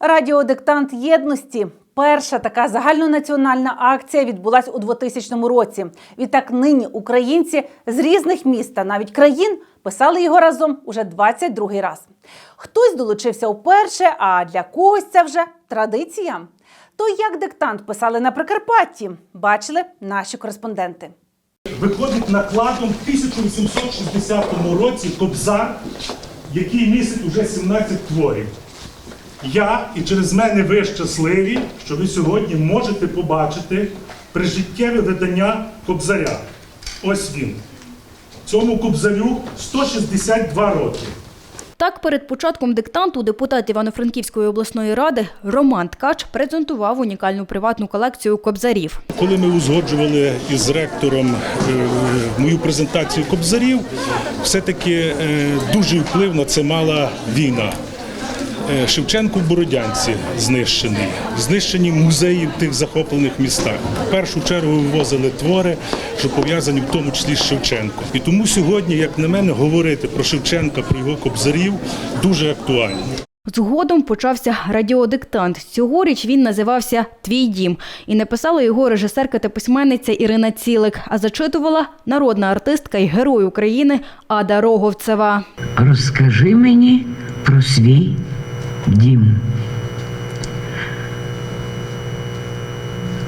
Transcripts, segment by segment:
Радіодиктант єдності. Перша така загальнонаціональна акція відбулася у 2000 році. Відтак нині українці з різних міст та навіть країн писали його разом уже 22 раз. Хтось долучився вперше, а для когось це вже традиція. То як диктант писали на Прикарпатті, бачили наші кореспонденти. виходить накладом в 1860 році Кобзар, який містить уже 17 творів. Я і через мене ви щасливі, що ви сьогодні можете побачити прижиттєве видання Кобзаря. Ось він. Цьому Кобзарю 162 роки. Так, перед початком диктанту депутат Івано-Франківської обласної ради Роман Ткач презентував унікальну приватну колекцію кобзарів. Коли ми узгоджували із ректором е, мою презентацію кобзарів, все-таки е, дуже вплив на це мала війна. Е, Шевченко в Бородянці знищений, знищені музеї в тих захоплених містах. В першу чергу вивозили твори, що пов'язані в тому числі з Шевченком. І тому сьогодні, як на мене, говорити про Шевченка, про його кобзарів дуже актуально. Згодом почався радіодиктант. Цьогоріч він називався Твій дім і написала його режисерка та письменниця Ірина Цілик, а зачитувала народна артистка і герой України Ада Роговцева. Розкажи мені про свій дім.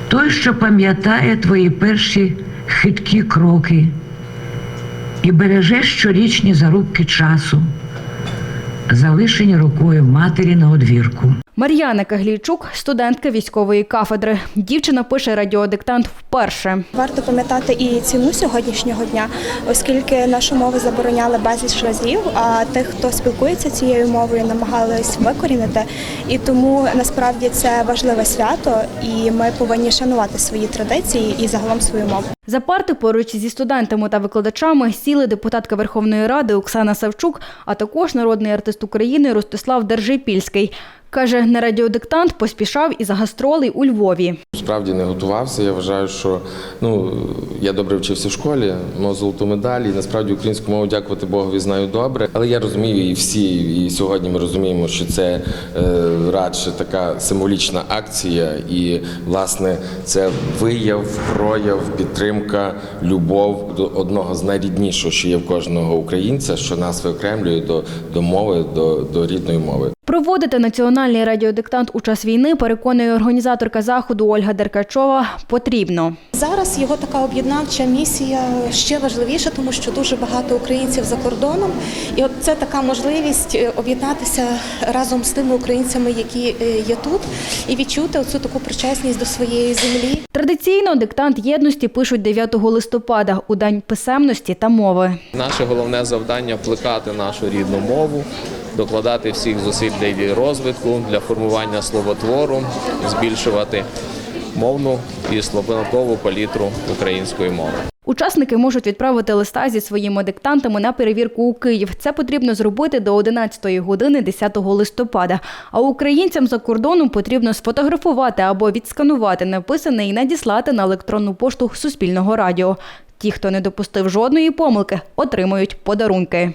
Той, що пам'ятає твої перші хиткі кроки і береже щорічні зарубки часу, залишені рукою матері на одвірку. Мар'яна Каглійчук, студентка військової кафедри. Дівчина пише радіодиктант вперше. Варто пам'ятати і ціну сьогоднішнього дня, оскільки нашу мову забороняли безліч разів, а тих, хто спілкується цією мовою, намагались викорінити. І тому насправді це важливе свято, і ми повинні шанувати свої традиції і загалом свою мову. За парти поруч зі студентами та викладачами сіли депутатка Верховної Ради Оксана Савчук, а також народний артист України Ростислав Держипільський. Каже, на радіодиктант поспішав із гастролей у Львові. Справді не готувався. Я вважаю, що ну я добре вчився в школі, мав золоту медаль. І насправді українську мову, дякувати Богові, знаю добре. Але я розумію, і всі, і сьогодні ми розуміємо, що це е, радше така символічна акція, і власне це вияв, прояв, підтримка, любов до одного з найріднішого, що є в кожного українця, що нас виокремлює до, до мови, до, до рідної мови. Проводити національний радіодиктант у час війни, переконує організаторка заходу Ольга Деркачова, потрібно. Зараз його така об'єднавча місія ще важливіша, тому що дуже багато українців за кордоном, і от це така можливість е, об'єднатися разом з тими українцями, які е, є тут, і відчути оцю таку причесність до своєї землі. Традиційно диктант єдності пишуть 9 листопада у день писемності та мови. Наше головне завдання плекати нашу рідну мову, докладати всіх зусиль для розвитку, для формування словотвору, збільшувати мовну і словникову палітру української мови. Учасники можуть відправити листа зі своїми диктантами на перевірку у Київ. Це потрібно зробити до 11 години 10 листопада. А українцям за кордоном потрібно сфотографувати або відсканувати написане і надіслати на електронну пошту Суспільного радіо. Ті, хто не допустив жодної помилки, отримують подарунки.